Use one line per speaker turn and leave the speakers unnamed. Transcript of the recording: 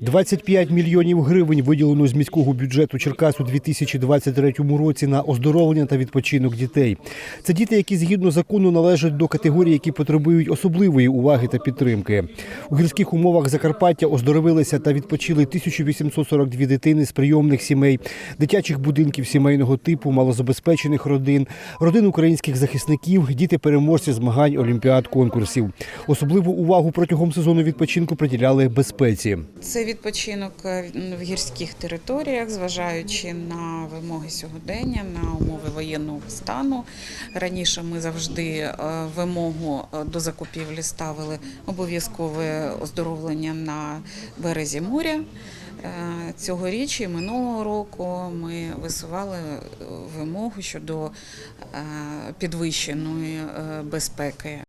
25 мільйонів гривень виділено з міського бюджету Черкас у 2023 році на оздоровлення та відпочинок дітей. Це діти, які згідно закону належать до категорії, які потребують особливої уваги та підтримки. У гірських умовах Закарпаття оздоровилися та відпочили 1842 дитини з прийомних сімей, дитячих будинків сімейного типу, малозабезпечених родин, родин українських захисників, діти переможці змагань, олімпіад, конкурсів. Особливу увагу протягом сезону відпочинку приділяли безпеці.
Це відпочинок е, в гірських територіях, зважаючи на вимоги сьогодення, на умови воєнного стану. Раніше ми завжди е, вимогу е, до закупівлі ставили обов'язкове оздоровлення на березі моря. Цьогоріч і минулого року ми висували вимогу щодо підвищеної безпеки